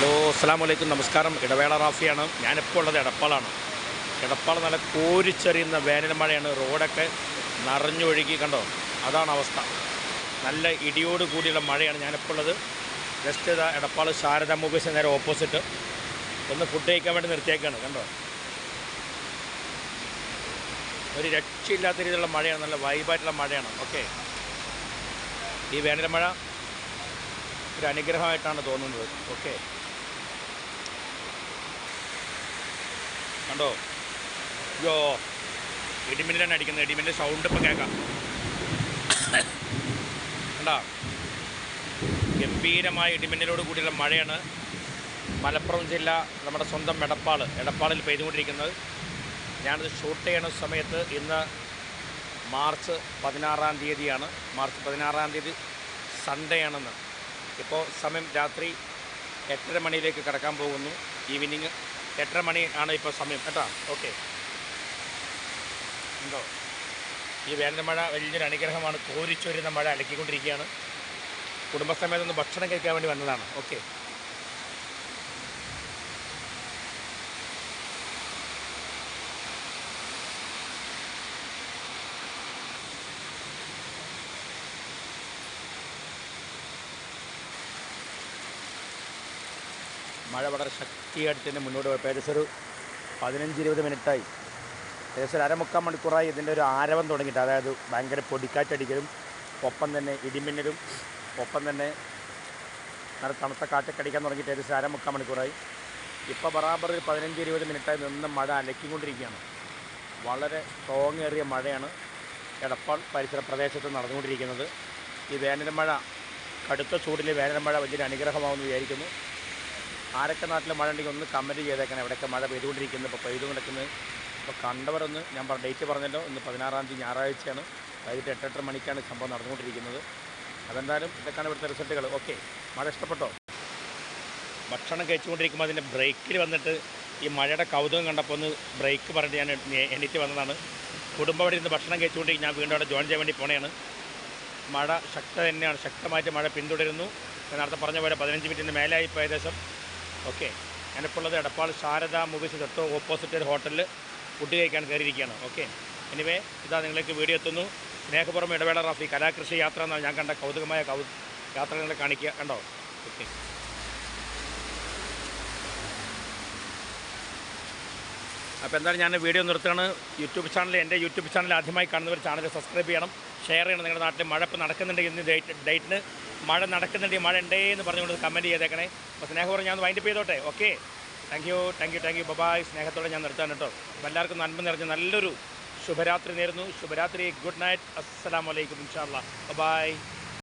Hello അസ്സാം വലൈക്കും നമസ്കാരം. ഇടവേള റാഫിയാണ്. ഞാനിപ്പോൾ ഉള്ളത് എടപ്പാളാണ്. എടപ്പാൾ നല്ല കോരിച്ചെറിയുന്ന വേനൽ മഴയാണ്. റോഡൊക്കെ നിറഞ്ഞൊഴുകി കണ്ടോ? അതാണ് അവസ്ഥ. നല്ല ഇടിയോട് കൂടിയുള്ള മഴയാണ് ഞാനിപ്പോൾ ഉള്ളത്. ജസ്റ്റ് ഇതാ എടപ്പാൾ ശാരദ മൂവീസ് നേരെ ഓപ്പോസിറ്റ് ഒന്ന് ഫുഡ് കഴിക്കാൻ വേണ്ടി നിർത്തിയേക്കാണ്. കണ്ടോ? ഒരു രക്ഷയില്ലാത്ത രീതിയിലുള്ള മഴയാണ്. നല്ല വൈബായിട്ടുള്ള മഴയാണ്. ഓക്കെ ഈ വേനൽ മഴ ഒരു അനുഗ്രഹമായിട്ടാണ് തോന്നുന്നത്. ഓക്കെ കണ്ടോ? യോ ഇടിമിന്നലാണ് അടിക്കുന്നത്. എഡിമിന്റെ സൗണ്ട് ഇപ്പം കേൾക്കാം. കണ്ടോ? ഗംഭീരമായ ഇടിമിന്നലോട് കൂടിയുള്ള മഴയാണ് മലപ്പുറം ജില്ല നമ്മുടെ സ്വന്തം എടപ്പാൾ എടപ്പാളിൽ പെയ്തുകൊണ്ടിരിക്കുന്നത്. ഞാനത് ഷൂട്ട് ചെയ്യണ സമയത്ത് ഇന്ന് മാർച്ച് പതിനാറാം തീയതിയാണ്. മാർച്ച് പതിനാറാം തീയതി സൺഡേ ആണെന്ന് ഇപ്പോൾ സമയം രാത്രി എട്ടര മണിയിലേക്ക് കിടക്കാൻ പോകുന്നു. ഈവനിങ് എട്ടര മണി ആണ് ഇപ്പോൾ സമയം കേട്ടോ? ഓക്കെ. ഉണ്ടോ ഈ വേനൽ മഴ വലിയൊരു അനുഗ്രഹമാണ്. കോരിച്ചൊരുന്ന മഴ അലക്കിക്കൊണ്ടിരിക്കുകയാണ്. കുടുംബസമേതം ഒന്ന് ഭക്ഷണം കഴിക്കാൻ വേണ്ടി വന്നതാണ്. ഓക്കെ. മഴ വളരെ ശക്തിയായിട്ട് തന്നെ മുന്നോട്ട് പോയപ്പോൾ ഏകദേശം ഒരു പതിനഞ്ച് ഇരുപത് മിനിറ്റായി. ഏകദേശം ഒരു അരമുക്കാൽ മണിക്കൂറായി ഇതിന്റെ ഒരു ആരവം തുടങ്ങിയിട്ട്. അതായത് ഭയങ്കര പൊടിക്കാറ്റടിക്കലും ഒപ്പം തന്നെ ഇടിമിന്നലും ഒപ്പം തന്നെ നല്ല തണുത്ത കാറ്റൊക്കെ അടിക്കാൻ തുടങ്ങിയിട്ട് ഏകദേശം അരമുക്കാൽ മണിക്കൂറായി. ഇപ്പോൾ ബറാബർ ഒരു പതിനഞ്ച് ഇരുപത് മിനിറ്റായി നിന്ന് മഴ അലക്കിക്കൊണ്ടിരിക്കുകയാണ്. വളരെ സ്ട്രോങ് മഴയാണ് എടപ്പാൾ പരിസര പ്രദേശത്ത് നടന്നുകൊണ്ടിരിക്കുന്നത്. ഈ വേനൽ മഴ കടുത്ത ചൂടിൽ വേനൽ മഴ വലിയൊരു അനുഗ്രഹമാവുമെന്ന് വിചാരിക്കുന്നു. ആരൊക്കെ നാട്ടിൽ മഴ ഉണ്ടെങ്കിൽ ഒന്ന് കമന്റ് ചെയ്തേക്കണം. എവിടെയൊക്കെ മഴ പെയ്തുകൊണ്ടിരിക്കുന്നത് ഇപ്പോൾ പെയ്തു കിടക്കുന്നത് ഇപ്പോൾ കണ്ടവരൊന്ന് ഞാൻ പറഞ്ഞ ഡേറ്റ് പറഞ്ഞല്ലോ ഇന്ന് പതിനാറാം തീയതി ഞായറാഴ്ചയാണ്. വൈകിട്ട് എട്ടെട്ടര മണിക്കാണ് സംഭവം നടന്നുകൊണ്ടിരിക്കുന്നത്. അതെന്തായാലും ഇതൊക്കെയാണ് ഇവിടുത്തെ റിസൾട്ടുകൾ ഓക്കെ മഴ ഇഷ്ടപ്പെട്ടോ? ഭക്ഷണം കഴിച്ചുകൊണ്ടിരിക്കുമ്പോൾ അതിന്റെ ബ്രേക്കിൽ വന്നിട്ട് ഈ മഴയുടെ കൗതുകം കണ്ടപ്പോൾ ഒന്ന് ബ്രേക്ക് പറഞ്ഞിട്ട് ഞാൻ എണീറ്റ് വന്നതാണ്. കുടുംബം അവിടെ ഇരുന്ന് ഭക്ഷണം കഴിച്ചുകൊണ്ടിരിക്കും ഞാൻ വീണ്ടും അവിടെ ജോയിൻ ചെയ്യാൻ വേണ്ടി പോണെയാണ് മഴ ശക്ത തന്നെയാണ്. ശക്തമായിട്ട് മഴ പിന്തുടരുന്നു. ഞാൻ നേരത്തെ പറഞ്ഞ പോലെ പതിനഞ്ച് മിനിറ്റിന് മേലായി ഇപ്പോൾ ഏകദേശം ഓക്കെ. ഞാനിപ്പോൾ ഉള്ളത് എടപ്പാൾ ശാരദ മൂവീസ് തൊട്ട് ഓപ്പോസിറ്റ് ഒരു ഹോട്ടലിൽ ഫുഡ് കഴിക്കാൻ കയറിയിരിക്കുകയാണ്. ഓക്കെ. എനിവേ ഇതാ നിങ്ങൾക്ക് വീഡിയോ എത്തുന്നു. സ്നേഹപുറം ഇടവേള റാഫി കലാകൃഷി യാത്ര എന്നാണ് ഞാൻ കണ്ട കൗതുകമായ കൗ യാത്ര നിങ്ങളെ കാണിക്കുക. കണ്ടോ? ഓക്കെ. അപ്പോൾ എന്തായാലും ഞാൻ വീഡിയോ നിർത്തുകയാണ്. യൂട്യൂബ് ചാനൽ എന്റെ യൂട്യൂബ് ചാനൽ ആദ്യമായി കാണുന്നവർ ചാനൽ സബ്സ്ക്രൈബ് ചെയ്യണം. ഷെയർ ചെയ്യണം. നിങ്ങളുടെ നാട്ടിൽ മഴ ഇപ്പോൾ നടക്കുന്നുണ്ട് ഇന്ന് ഡേറ്റ് ഡേറ്റിന് മഴ നടക്കുന്നുണ്ട് മഴ ഉണ്ടേ എന്ന് പറഞ്ഞുകൊണ്ട് കമന്റ് ചെയ്തേക്കണേ. അപ്പോൾ സ്നേഹപൂർവം ഞാൻ വൈൻഡപ്പ് ചെയ്തോട്ടെ. Okay thank you thank you thank you bye bye സ്നേഹത്തോടെ ഞാൻ നിർത്താൻ കേട്ടോ. എല്ലാവർക്കും നന്മ നിറഞ്ഞ നല്ലൊരു ശുഭരാത്രി നേരുന്നു. ശുഭരാത്രി. ഗുഡ് നൈറ്റ് അസ്സാം വലൈക്കും ഇൻഷാല്ല ബബായ്